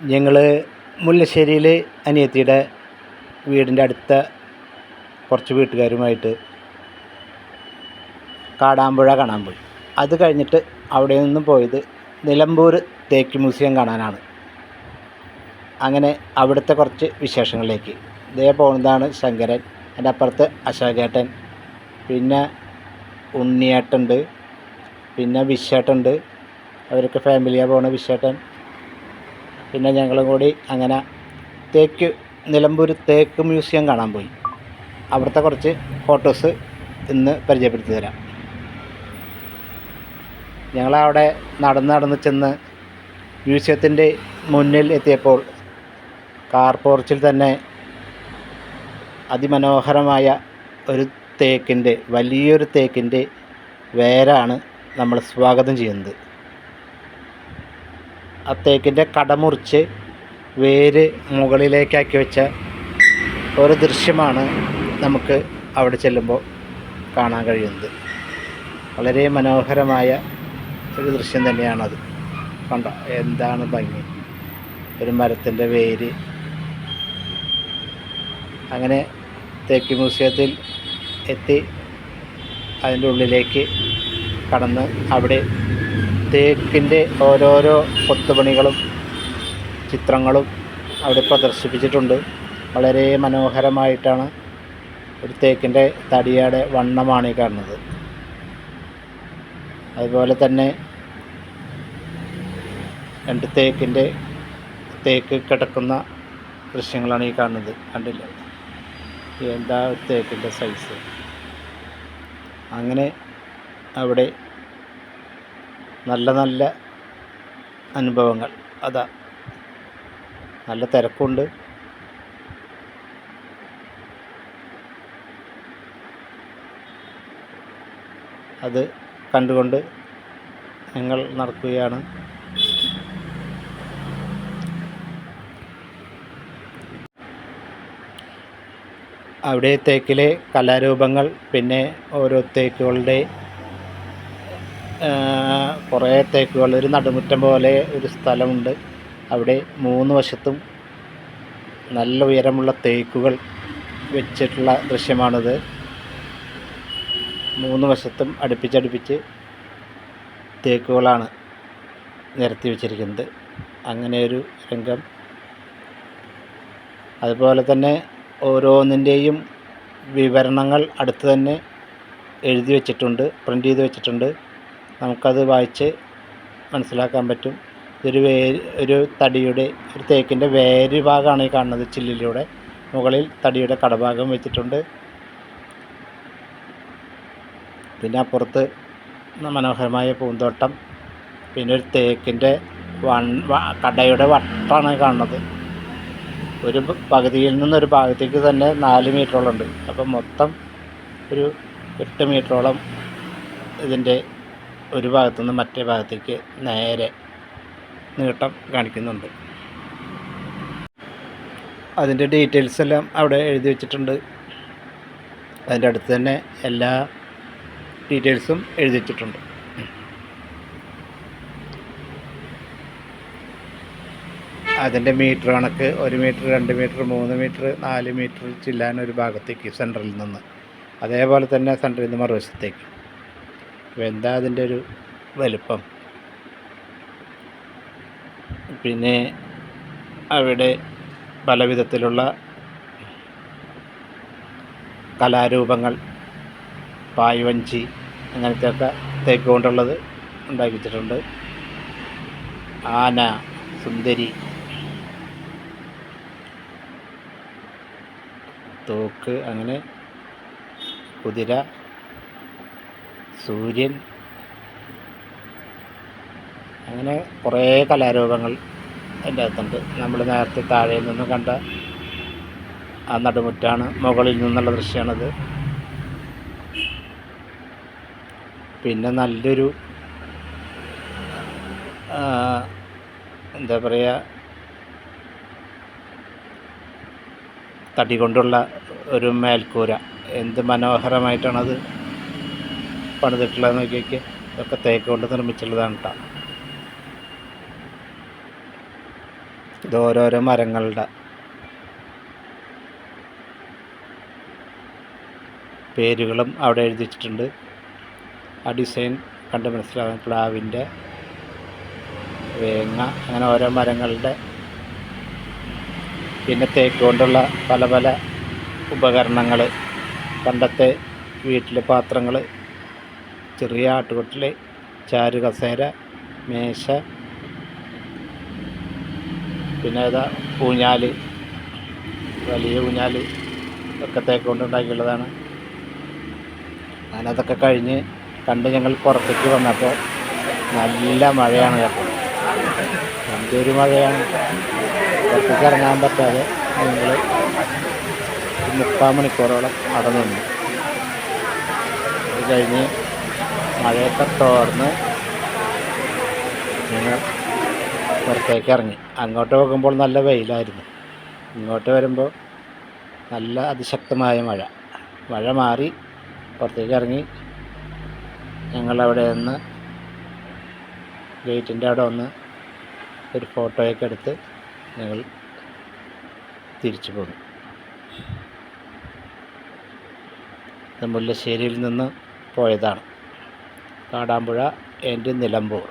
ഞങ്ങൾ മുല്ലശ്ശേരിയിൽ അനിയത്തിയുടെ വീടിന്റെ അടുത്ത കുറച്ച് വീട്ടുകാരുമായിട്ട് കാടാമ്പുഴ കാണാൻ പോയി. അത് കഴിഞ്ഞിട്ട് അവിടെ നിന്നും പോയത് നിലമ്പൂർ തേക്ക് മ്യൂസിയം കാണാനാണ്. അങ്ങനെ അവിടുത്തെ കുറച്ച് വിശേഷങ്ങളിലേക്ക്. ഇതേ പോകുന്നതാണ് ശങ്കരൻ എന്റെ അപ്പുറത്ത് അശോകേട്ടൻ പിന്നെ ഉണ്ണിയേട്ടുണ്ട് പിന്നെ വിശേട്ടുണ്ട് അവരൊക്കെ ഫാമിലിയാണ് പോണ വിശ്വേട്ടൻ. പിന്നെ ഞങ്ങളും കൂടി അങ്ങനെ തേക്ക് നിലമ്പൂർ തേക്ക് മ്യൂസിയം കാണാൻ പോയി. അവിടുത്തെ കുറച്ച് ഫോട്ടോസ് ഇന്ന് പരിചയപ്പെടുത്തി തരാം. ഞങ്ങളവിടെ നടന്ന് നടന്ന് ചെന്ന് മ്യൂസിയത്തിന്റെ മുന്നിൽ എത്തിയപ്പോൾ കാർ പോർച്ചിൽ തന്നെ അതിമനോഹരമായ ഒരു തേക്കിന്റെ വലിയൊരു തേക്കിന്റെ വേരാണ് നമ്മൾ സ്വാഗതം ചെയ്യുന്നത്. ആ തേക്കിന്റെ കട മുറിച്ച് വേര് മുകളിലേക്കാക്കി വെച്ച ഒരു ദൃശ്യമാണ് നമുക്ക് അവിടെ ചെല്ലുമ്പോൾ കാണാൻ കഴിയുന്നത്. വളരെ മനോഹരമായ ഒരു ദൃശ്യം തന്നെയാണത്. കണ്ടോ? എന്താണ് ഭംഗി? ഒരു മരത്തിന്റെ വേര്. അങ്ങനെ തേക്കി മ്യൂസിയത്തിൽ എത്തി അതിന്റെ ഉള്ളിലേക്ക് കടന്ന് അവിടെ തേക്കിന്റെ ഓരോരോ കൊത്തുപണികളും ചിത്രങ്ങളും അവിടെ പ്രദർശിപ്പിച്ചിട്ടുണ്ട്. വളരെ മനോഹരമായിട്ടാണ് ഒരു തേക്കിന്റെ തടിയുടെ വണ്ണമാണ് ഈ കാണുന്നത്. അതുപോലെ തന്നെ രണ്ട് തേക്കിന്റെ തേക്ക് കിടക്കുന്ന ദൃശ്യങ്ങളാണ് ഈ കാണുന്നത്. കണ്ടില്ല? എന്താ തേക്കിന്റെ സൈസ് അങ്ങനെ അവിടെ നല്ല നല്ല അനുഭവങ്ങൾ. അതാ. നല്ല തിരക്കുണ്ട്. അത് കണ്ടുകൊണ്ട് ഞങ്ങൾ നടക്കുകയാണ്. അവിടെ തേക്കിലെ കലാരൂപങ്ങൾ പിന്നെ ഓരോ തേക്കുകളുടെ കുറേ തേക്കുകൾ ഒരു നടുമുറ്റം പോലെ ഒരു സ്ഥലമുണ്ട്. അവിടെ മൂന്ന് വശത്തും നല്ല ഉയരമുള്ള തേക്കുകൾ വെച്ചിട്ടുള്ള ദൃശ്യമാണിത്. മൂന്ന് വശത്തും അടുപ്പിച്ചടുപ്പിച്ച് തേക്കുകളാണ് നിരത്തി വച്ചിരിക്കുന്നത്. അങ്ങനെ ഒരു രംഗം. അതുപോലെ തന്നെ ഓരോന്നിന്റെയും വിവരണങ്ങൾ അടുത്ത് തന്നെ എഴുതി വച്ചിട്ടുണ്ട് പ്രിന്റ് ചെയ്ത് വെച്ചിട്ടുണ്ട്. നമുക്കത് വായിച്ച് മനസ്സിലാക്കാൻ പറ്റും. ഇതൊരു വേര് ഒരു തടിയുടെ ഒരു തേക്കിന്റെ വേര് ഭാഗമാണ് ഈ കാണുന്നത് ചില്ലിലൂടെ. മുകളിൽ തടിയുടെ കടഭാഗം വെച്ചിട്ടുണ്ട്. പിന്നെ അപ്പുറത്ത് മനോഹരമായ പൂന്തോട്ടം. പിന്നെ ഒരു തേക്കിന്റെ വൺ കടയുടെ വട്ടാണ് കാണുന്നത്. ഒരു പകുതിയിൽ നിന്നൊരു ഭാഗത്തേക്ക് തന്നെ നാല് മീറ്ററോളം ഉണ്ട്. അപ്പം മൊത്തം ഒരു എട്ട് മീറ്ററോളം ഇതിന്റെ ഒരു ഭാഗത്തു നിന്ന് മറ്റേ ഭാഗത്തേക്ക് നേരെ നീട്ടം കാണിക്കുന്നുണ്ട്. അതിന്റെ ഡീറ്റെയിൽസ് എല്ലാം അവിടെ എഴുതി വെച്ചിട്ടുണ്ട്. അതിന്റെ അടുത്ത് തന്നെ എല്ലാ ഡീറ്റെയിൽസും എഴുതി വെച്ചിട്ടുണ്ട്. അതിന്റെ മീറ്റർ കണക്ക് ഒരു മീറ്റർ രണ്ട് മീറ്റർ മൂന്ന് മീറ്റർ നാല് മീറ്റർ ചില്ലാൻ ഒരു ഭാഗത്തേക്ക് സെന്ററിൽ നിന്ന്. അതേപോലെ തന്നെ സെന്ററിൽ നിന്ന് മറുവശത്തേക്ക്. എന്താ അതിന്റെ ഒരു വലുപ്പം? പിന്നെ അവിടെ പല വിധത്തിലുള്ള കലാരൂപങ്ങൾ പായ്വഞ്ചി അങ്ങനത്തെയൊക്കെ തേക്ക് കൊണ്ടുള്ളത് ഉണ്ടാക്കി വെച്ചിട്ടുണ്ട് ആന സുന്ദരി തോക്ക് അങ്ങനെ കുതിര സൂര്യൻ. അങ്ങനെ കുറേ കലാരൂപങ്ങൾ അതിന്റെ അകത്തുണ്ട്. നമ്മൾ നേരത്തെ താഴെ നിന്ന് കണ്ട ആ നടുമുറ്റാണ് മുകളിൽ നിന്നുള്ള ദൃശ്യമാണത്. പിന്നെ നല്ലൊരു എന്താ പറയുക തടി കൊണ്ടുള്ള ഒരു മേൽക്കൂര. എന്ത് മനോഹരമായിട്ടാണത്. പണിതിട്ടുള്ളത് നോക്കിയൊക്കെ ഇതൊക്കെ തേക്ക് കൊണ്ട് നിർമ്മിച്ചുള്ളതാണ് കേട്ടോ ഇത് ഓരോരോ മരങ്ങളുടെ പേരുകളും അവിടെ എഴുതി വെച്ചിട്ടുണ്ട് ആ ഡിസൈൻ കണ്ട് മനസ്സിലാവാൻ പ്ലാവിന്റെ വേങ്ങ അങ്ങനെ ഓരോ മരങ്ങളുടെ പിന്നെ തേക്ക് കൊണ്ടുള്ള പല പല ഉപകരണങ്ങൾ പണ്ടത്തെ വീട്ടിലെ പാത്രങ്ങൾ ചെറിയ ആട്ടുകൊട്ടിൽ ചാരു കസേര മേശ പിന്നെ ഏതാ ഊഞ്ഞാൽ വലിയ ഊഞ്ഞാൽ ഒക്കെ തേക്കൊണ്ടുണ്ടാക്കിയുള്ളതാണ് അതൊക്കെ കഴിഞ്ഞ് കണ്ട് ഞങ്ങൾ പുറത്തേക്ക് വന്നപ്പോൾ നല്ല മഴയാണ് കേട്ടോ. എന്തൊരു മഴയാണ്. പുറത്തേക്ക് ഇറങ്ങാൻ പറ്റാതെ ഞങ്ങൾ മുക്കാൽ മണിക്കൂറോളം അവിടെ അത് കഴിഞ്ഞ് മഴയൊക്കെ തോർന്ന് ഞങ്ങൾ പുറത്തേക്ക് ഇറങ്ങി. അങ്ങോട്ട് പോകുമ്പോൾ നല്ല വെയിലായിരുന്നു. ഇങ്ങോട്ട് വരുമ്പോൾ നല്ല അതിശക്തമായ മഴ. മഴ മാറി പുറത്തേക്ക് ഇറങ്ങി. ഞങ്ങളവിടെ നിന്ന് ഗേറ്റിന്റെ അവിടെ ഒന്ന് ഒരു ഫോട്ടോയൊക്കെ എടുത്ത് ഞങ്ങൾ തിരിച്ചു പോന്നു. മുല്ലശ്ശേരിയിൽ നിന്ന് പോയതാണ്. കാടാമ്പുഴ എന്റെ നിലമ്പൂർ.